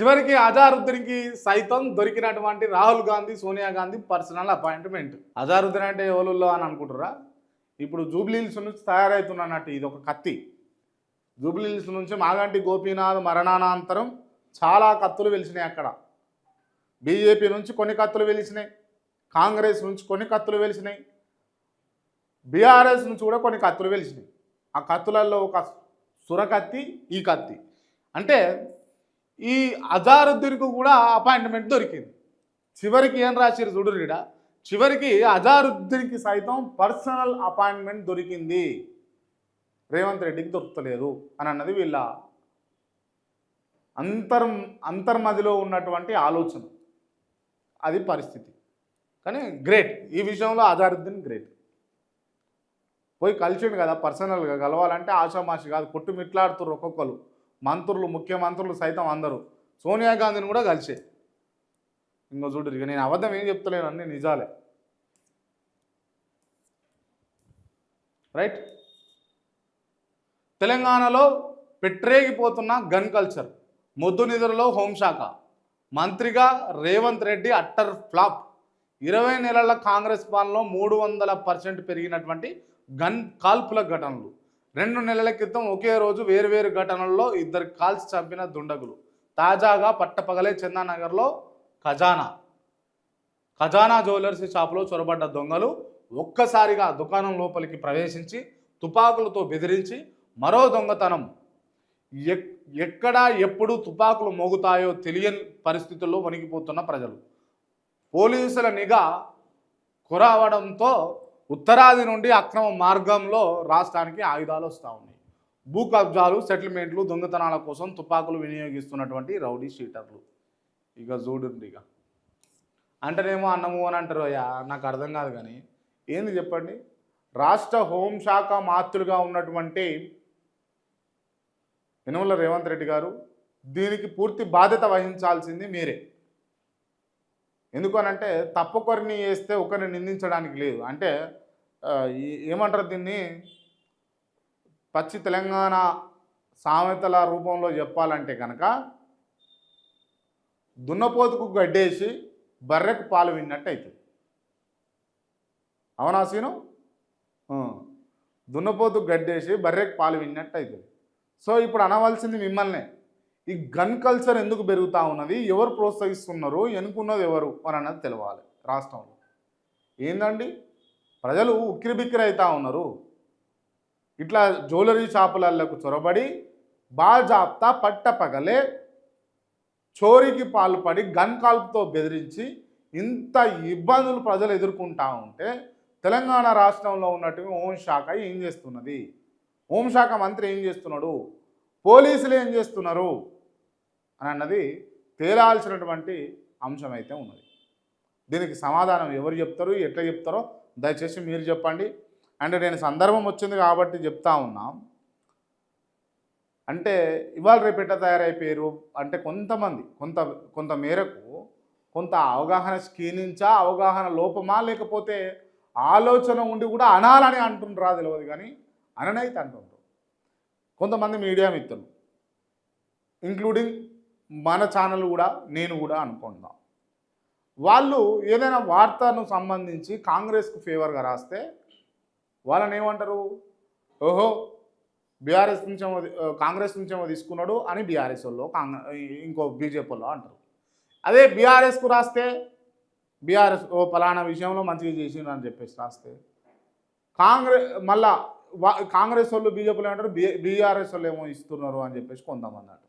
చివరికి అజారుద్దీన్కి సైతం దొరికినటువంటి రాహుల్ గాంధీ సోనియా గాంధీ పర్సనల్ అపాయింట్మెంట్. అజారుద్దీన్ అంటే ఎవరుల్లో అని అనుకుంటురా ఇప్పుడు జూబ్లీహిల్స్ నుంచి తయారవుతున్నట్టు ఇది ఒక కత్తి. జూబ్లీహిల్స్ నుంచి మాగంటి గోపీనాథ్ మరణానంతరం చాలా కత్తులు వెలిసినాయి అక్కడ. బీజేపీ నుంచి కొన్ని కత్తులు వెలిసినాయి. కాంగ్రెస్ నుంచి కొన్ని కత్తులు వెలిసినాయి. బీఆర్ఎస్ నుంచి కూడా కొన్ని కత్తులు వెలిసినాయి. ఆ కత్తులలో ఒక సురకత్తి ఈ కత్తి. అంటే ఈ అజారుద్దీన్కు కూడా అపాయింట్మెంట్ దొరికింది. చివరికి ఏం రాశారు చూడురీడ చివరికి అజారుద్దీన్కి సైతం పర్సనల్ అపాయింట్మెంట్ దొరికింది. రేవంత్ రెడ్డికి దొరకలేదు అని అన్నది వీళ్ళ అంతర్ అంతర్మదిలో ఉన్నటువంటి ఆలోచన. అది పరిస్థితి. కానీ గ్రేట్. ఈ విషయంలో అజారుద్దీన్ గ్రేట్. పోయి కలిసిండు కదా పర్సనల్గా కలవాలంటే ఆషామాషి కాదు కొట్టుమిట్లాడుతున్నారు ఒక్కొక్కరు. మంత్రులు ముఖ్యమంత్రులు సైతం అందరూ. సోనియా గాంధీని కూడా కలిసే. ఇంకో చూడు ఇక నేను అబద్ధం ఏం చెప్తలేను అన్నీ నిజాలే. రైట్? తెలంగాణలో పెట్టరేగిపోతున్న గన్ కల్చర్ మొద్దు నిధులలో హోంశాఖ మంత్రిగా రేవంత్ రెడ్డి అట్టర్ ఫ్లాప్. ఇరవై నెలల కాంగ్రెస్ పాలనలో మూడు వందల పర్సెంట్ పెరిగినటువంటి గన్ కాల్పుల ఘటనలు. రెండు నెలల క్రితం ఒకే రోజు వేరువేరు ఘటనల్లో ఇద్దరు కాల్చి చంపిన దుండగులు. తాజాగా పట్టపగలే చందానగర్లో ఖజానా. ఖజానా జ్యువెలర్స్ షాపులో చొరబడ్డ దొంగలు ఒక్కసారిగా దుకాణం లోపలికి ప్రవేశించి తుపాకులతో బెదిరించి మరో దొంగతనం. ఎక్- ఎక్కడ ఎప్పుడు తుపాకులు మోగుతాయో తెలియని పరిస్థితుల్లో వణికిపోతున్న ప్రజలు. పోలీసుల నిఘా కురావడంతో ఉత్తరాది నుండి అక్రమ మార్గంలో రాష్ట్రానికి ఆయుధాలు వస్తూ ఉన్నాయి. భూ కబ్జాలు సెటిల్మెంట్లు దొంగతనాల కోసం తుపాకులు వినియోగిస్తున్నటువంటి రౌడీ షీటర్లు. ఇక చూడండి ఇక. అంటేనేమో అన్నము అని అంటారు అయ్యా నాకు అర్థం కాదు కానీ. ఏంది చెప్పండి? రాష్ట్ర హోంశాఖ మాత్రులుగా ఉన్నటువంటి యనమల రేవంత్ రెడ్డి గారు దీనికి పూర్తి బాధ్యత వహించాల్సింది మీరే. ఎందుకనంటే తప్పొకరిని వేస్తే ఒకరిని నిందించడానికి లేదు. అంటే ఏమంటారు దీన్ని? పచ్చి తెలంగాణ సామెతల రూపంలో చెప్పాలంటే కనుక దున్నపోతుకు గడ్డేసి బర్రెకు పాలు విన్నట్టు అవుతుంది అవునా సీను? దున్నపోతుకు గడ్డేసి బర్రెకు పాలు విన్నట్టు అవుతుంది సో ఇప్పుడు అనవలసింది మిమ్మల్నే. ఈ గన్ కల్చర్ ఎందుకు పెరుగుతూ ఉన్నది? ఎవరు ప్రోత్సహిస్తున్నారు ఎనుకున్నది ఎవరు అని అన్నది తెలవాలి రాష్ట్రంలో. ఏందండి? ప్రజలు ఉక్కిరిబిక్కిరి అవుతూ ఉన్నారు. ఇట్లా జ్యువెలరీ షాపులకు చొరబడి బాజాప్తా పట్టపగలే చోరీకి పాల్పడి గన్ కాల్పుతో బెదిరించి ఇంత ఇబ్బందులు ప్రజలు ఎదుర్కొంటా ఉంటే తెలంగాణ రాష్ట్రంలో ఉన్నటువంటి హోంశాఖ ఏం చేస్తున్నది? హోంశాఖ మంత్రి ఏం చేస్తున్నాడు? పోలీసులు ఏం చేస్తున్నారు? అని అన్నది తేలాల్సినటువంటి అంశం అయితే ఉన్నది. దీనికి సమాధానం ఎవరు చెప్తారు ఎట్లా చెప్తారో దయచేసి మీరు చెప్పండి. అంటే నేను సందర్భం వచ్చింది కాబట్టి చెప్తా ఉన్నాం. అంటే ఇవాళ రేపు ఎట్లా తయారైపోయారు? అంటే కొంతమంది కొంత కొంత మేరకు కొంత అవగాహన క్షీణించా అవగాహన లోపమా లేకపోతే ఆలోచన ఉండి కూడా అనాలని అంటుండ్రా తెలియదు కానీ అననైతే అంటుండ్రు. కొంతమంది మీడియా మిత్రులు ఇంక్లూడింగ్ మన ఛానల్ కూడా నేను కూడా అనుకుందాం వాళ్ళు ఏదైనా వార్తను సంబంధించి కాంగ్రెస్కు ఫేవర్గా రాస్తే వాళ్ళని ఏమంటారు? ఓహో బీఆర్ఎస్ నుంచేమో కాంగ్రెస్ నుంచేమో తీసుకున్నాడు అని బీఆర్ఎస్ వాళ్ళు ఇంకో బీజేపీ వాళ్ళు అంటారు. అదే బీఆర్ఎస్కు రాస్తే బీఆర్ఎస్ ఓ పలానా విషయంలో మంచిగా చేసిండు అని చెప్పేసి రాస్తే కాంగ్రెస్ మళ్ళా కాంగ్రెస్ వాళ్ళు బీజేపీలో అంటారు బీఆర్ఎస్ వాళ్ళు ఏమో ఇస్తున్నారు అని చెప్పేసి కొందామన్నట్టు